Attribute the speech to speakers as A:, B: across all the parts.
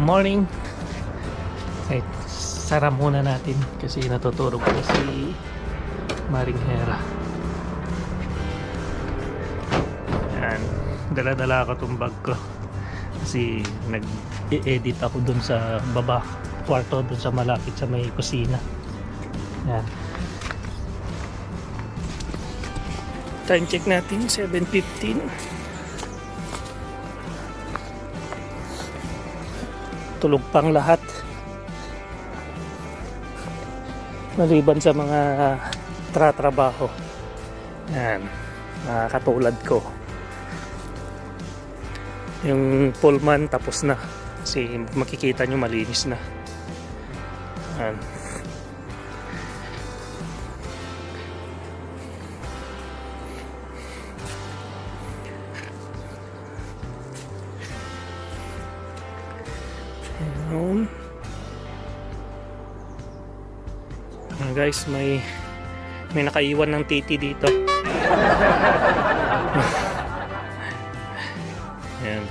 A: morning. Kahit sara muna natin kasi natutulog na si Maring Hera. Yan. Dala-dala ko tong bag ko. Kasi nag-edit ako dun sa baba kwarto dun sa malapit sa may kusina. Yan. Time check natin, 7.15. Tulog pang lahat. Maliban sa mga tratrabaho. Yan. Mga katulad ko. Yung pullman tapos na. Kasi makikita nyo malinis na. Yan. Ayun. Ah, guys, may may nakaiwan ng titi dito. Ayan.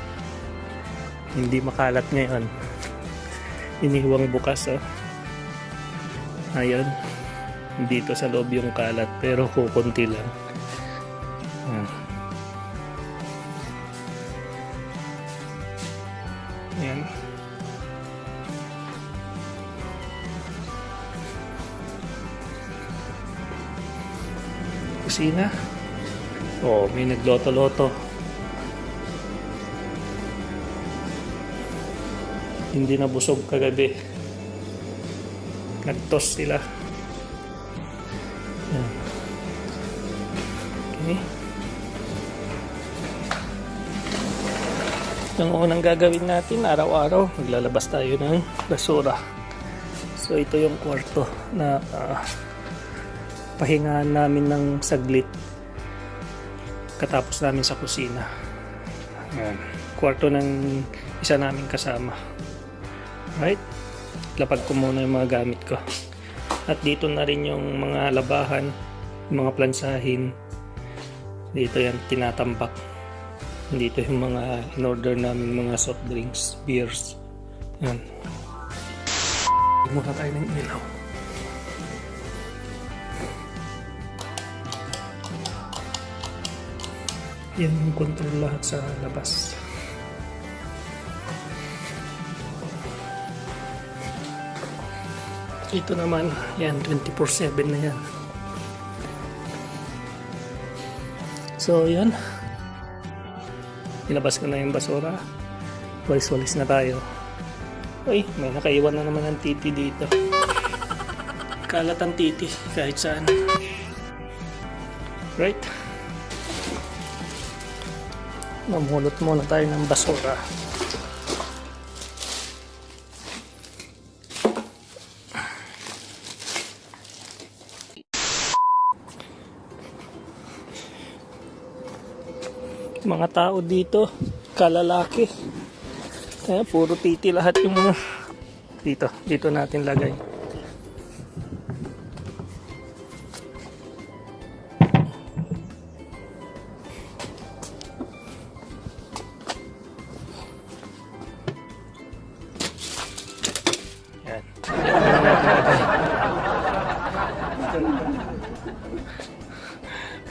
A: Hindi makalat ngayon. Iniwang bukas oh. Ayan. Dito sa loob yung kalat pero kukunti lang. Ayan. Ayan. Kusina. Oh, may nagloto-loto. Hindi na busog kagabi. Nagtos sila. Yan. Okay. Yung unang gagawin natin araw-araw, maglalabas tayo ng basura. So ito yung kwarto na ah, pahingahan namin ng saglit katapos namin sa kusina. Ayan. Kwarto ng isa namin kasama. Right? Lapag ko muna yung mga gamit ko. At dito na rin yung mga labahan, yung mga plansahin. Dito yan tinatambak. Dito yung mga in-order namin mga soft drinks, beers. Yan. Muna tayo ng ilaw. Yan yung control lahat sa labas. Ito naman yan 24-7 na yan. So yan ilabas ko na yung basura. Walis-walis na tayo. Ay may nakaiwan na naman ng titi dito. Kalat ang titi kahit saan. Right mamulot muna tayo ng basura. Mga tao dito, kalalaki. Kaya puro titi lahat yung mga dito, dito natin lagay.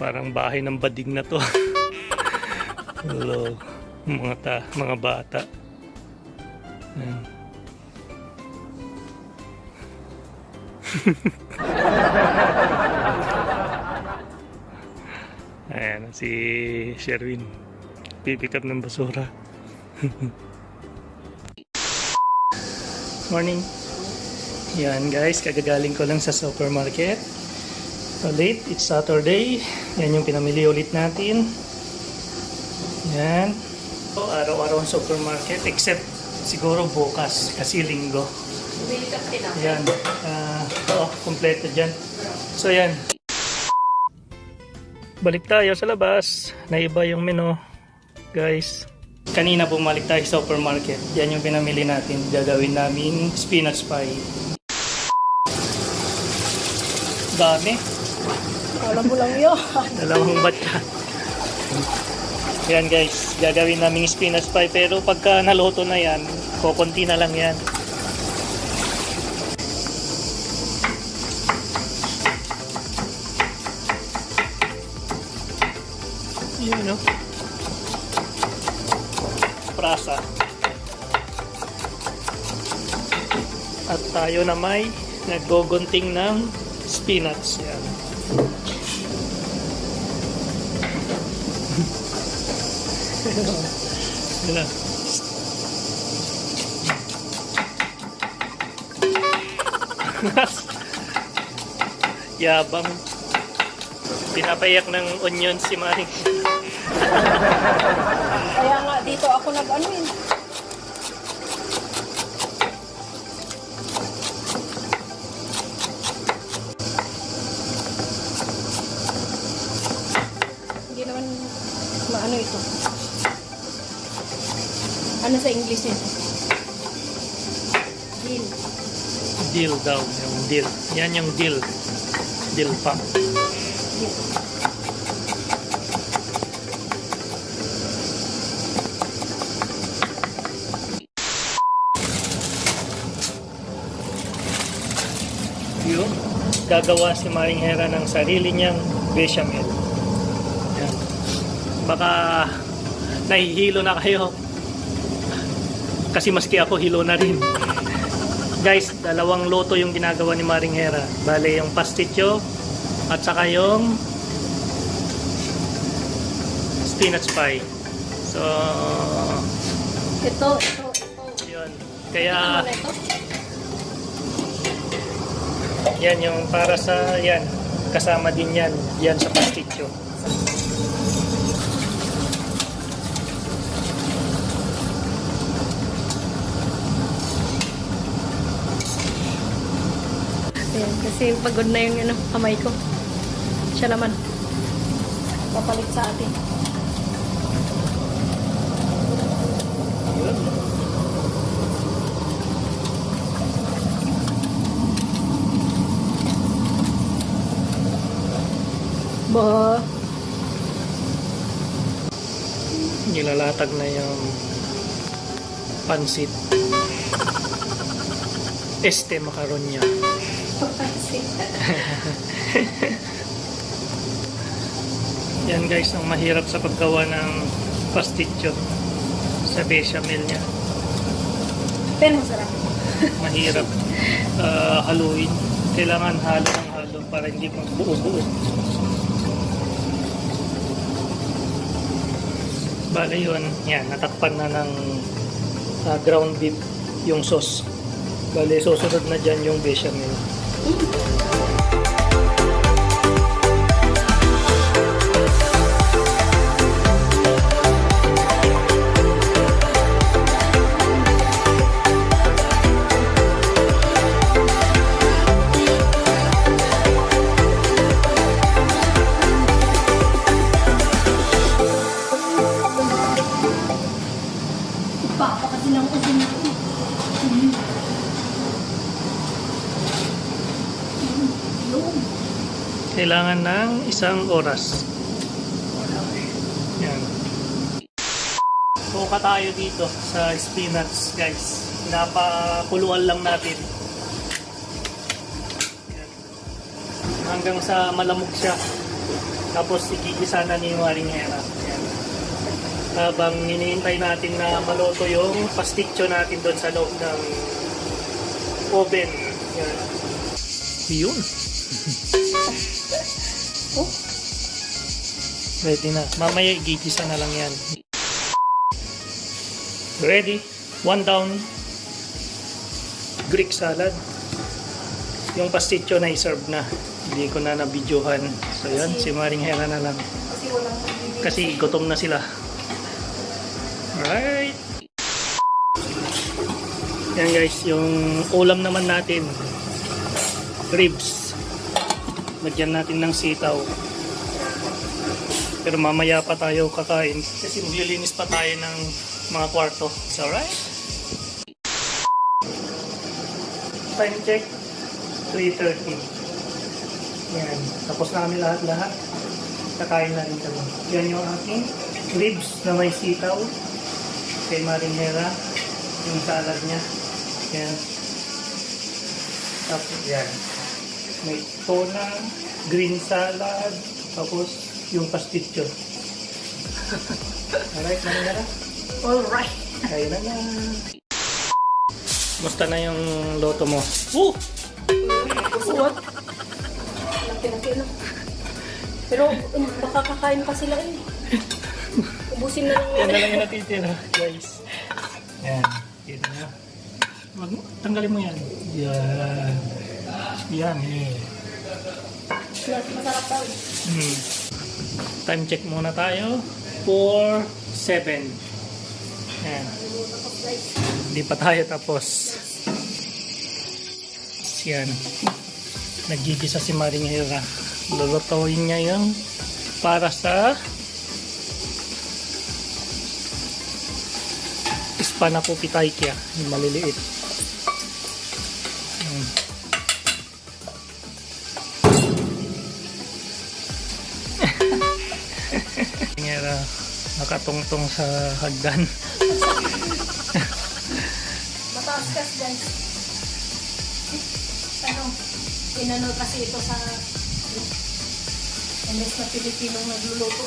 A: Parang bahay ng bading na to. Hello. Mga ta, mga bata. Yan. Ayan, si Sherwin. Pipick up ng basura. Morning. Yan guys, kagagaling ko lang sa supermarket. So late, it's Saturday. Yan yung pinamili ulit natin. Yan. So, araw-araw ang supermarket except siguro bukas kasi linggo. Yan. Uh, oh, kompleto dyan. So yan. Balik tayo sa labas. Naiba yung menu. Guys. Kanina bumalik tayo sa supermarket. Yan yung pinamili natin. Gagawin namin spinach pie. Dami.
B: Alam mo lang yun.
A: Dalawang batya. Yan guys, gagawin naming spinach pie pero pagka naluto na yan, kukunti na lang yan. Yun no? Prasa. At tayo na may naggogunting ng spinach. Yan. Na. Yabang. Pinapayak ng onion si Maring.
B: Kaya nga dito ako nag-ano Ano sa English yun? Deal.
A: Deal daw. Yung deal. Yan yung deal. Deal pa.
B: Deal.
A: Yun. Gagawa si Maring Hera ng sarili niyang bechamel. Yan. Baka nahihilo na kayo. Kasi maski ako hilo na rin. Guys, dalawang loto yung ginagawa ni Maring Hera. Bale, yung pasticho at saka yung spinach pie. So,
B: Ito, ito, ito.
A: yun. Kaya,
B: ito?
A: yan yung para sa, yan, kasama din yan, yan sa pasticho.
B: Ayan, kasi pagod na yung ano, kamay ko. Siya naman. Papalit sa atin. Ba,
A: nilalatag na yung pansit. Este macaron niya. Yan guys, ang mahirap sa paggawa ng pasticho sa bechamel niya.
B: pero masarap.
A: Mahirap ah, haluin. Kailangan halo ng halo para hindi magbuo-buo. Bale yun, yan, natakpan na ng ah, ground beef yung sauce. Bale, susunod na dyan yung bechamel.
B: Uhum.
A: Kailangan ng isang oras. Yan. Suka tayo dito sa spinach, guys. Pinapakuluan lang natin. Yan. Hanggang sa malamog siya. Tapos igigisa na ni Waring Hera. Yan. Habang hinihintay natin na maluto yung pasticho natin doon sa loob ng oven. Yan. Yun.
B: Oh,
A: Ready na. Mamaya igigisa na lang yan. Ready. One down. Greek salad. Yung pasticho na i-serve na. Hindi ko na nabidyohan. So yan, si Maring Hera na lang.
B: Kasi
A: gutom na sila. Alright. Yan guys, yung ulam naman natin. Ribs. Lagyan natin ng sitaw. Pero mamaya pa tayo kakain. Kasi maglilinis pa tayo ng mga kwarto. So, alright. Time check. 3.30. Yan. Tapos na kami lahat-lahat. Kakain na rin kami. Yan yung aking ribs na may sitaw kay marinera yung salad niya yan tapos yan may tuna green salad tapos yung pasticho alright marinera
B: Alright.
A: kaya na na Musta na yung loto mo? Oh!
B: What? Laki-laki na. Pero um, baka kakain pa sila eh. Ubusin na lang
A: Yan na lang yung natitira, guys. Yan. Yan na. Tanggalin mo yan. Yan. Yan eh.
B: Masarap daw.
A: Hmm. Time check muna tayo. 4, 7. Yan. Hindi pa tayo tapos. Yan. Nagigisa si Maring Hera. Lulutuin niya yung para sa Ispanaco pitaikia. Yung maliliit. Nakatungtong sa hagdan.
B: Mataas kas guys. Ano? Inano kasi ito sa Imbes na Pilipinong nagluluto.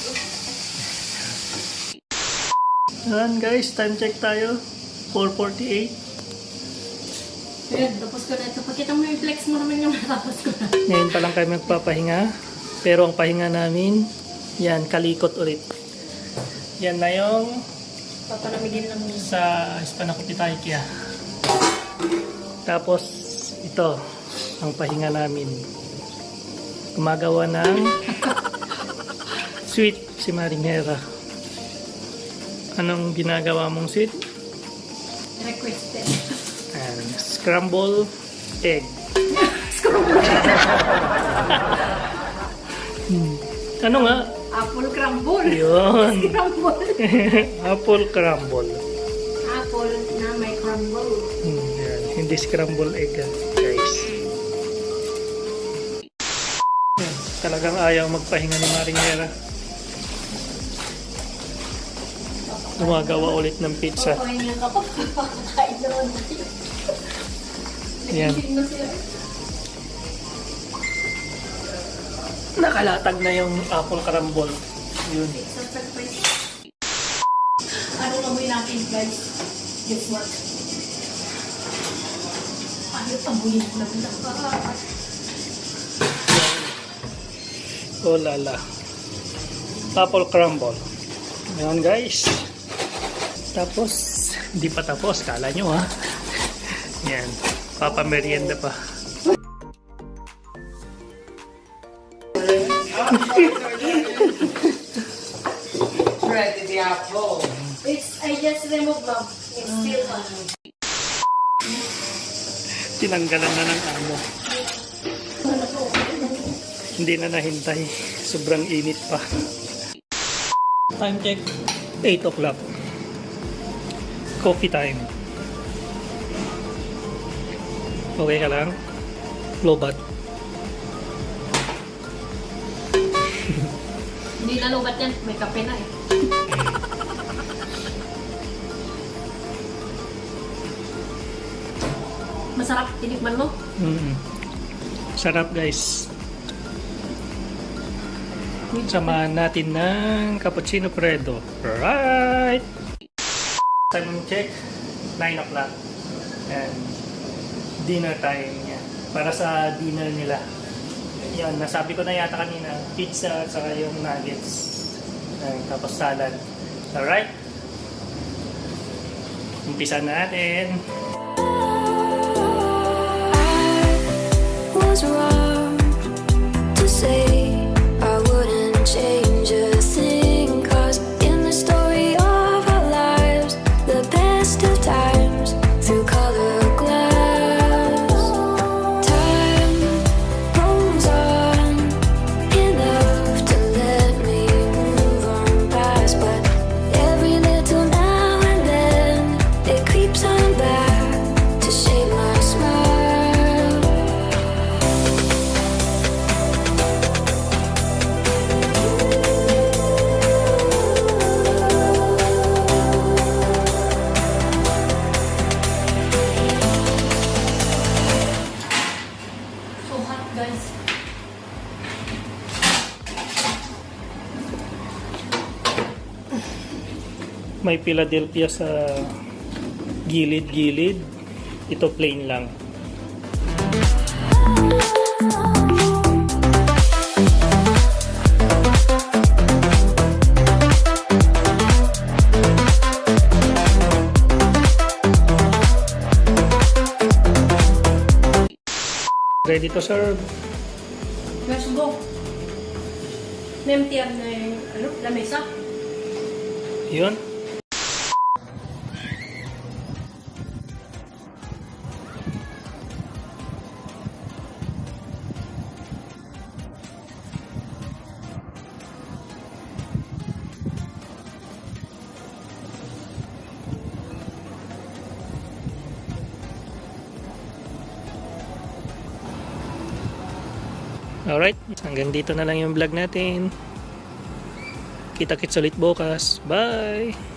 A: Yan guys, time check tayo. 4.48.
B: Ayan, tapos ko na ito. Pakita mo yung flex mo naman yung natapos ko na.
A: Ngayon pa lang kami magpapahinga. Pero ang pahinga namin, yan, kalikot ulit. Yan na yung
B: Papalamigin lang niya.
A: sa Hispanacopitaikia. Tapos, ito, ang pahinga namin. Gumagawa ng sweet si Marinera. Anong ginagawa mong sweet?
B: Requested.
A: And scramble egg. Hmm. Ano nga?
B: Apple crumble.
A: Yun.
B: Crumble.
A: Apple crumble.
B: Apple na may crumble.
A: Hmm, yan. Hindi scramble egg, guys. Talagang ayaw magpahinga ni Maringera. Gumagawa ulit ng pizza.
B: Okay niya kapag kakain naman.
A: Yan. Nakalatag na yung apple crumble. Yun.
B: Surprise. Ano amoy natin guys? What? Ano amoy namin na
A: Oh lala. Apple crumble. Ayan guys. Tapos, hindi pa tapos. Kala nyo ha. Yan. Papa merienda pa.
C: Ready the apple.
B: It's, I just removed them. It's still on.
A: Tinanggalan na ng amo. Hindi na nahintay. Sobrang init pa. Time check. 8 o'clock. Coffee time. Okay ka lang? Lobat.
B: Hindi na lubat yan. May kape na eh. Masarap. Tinikman mo?
A: Mm. Sarap guys. Samahan natin ng cappuccino predo. Right! Time check. 9 o'clock. And dinner time niya. Para sa dinner nila. Yan, nasabi ko na yata kanina. Pizza at saka yung nuggets. Ayan, tapos salad. Alright? Umpisa natin.
D: was wrong to say I wouldn't change
A: may Philadelphia sa gilid-gilid. Ito plain lang. Ready to serve.
B: Let's go. Nemtiyan na yung ano, lamesa.
A: Yun. Hanggang dito na lang yung vlog natin. Kita-kits ulit bukas. Bye!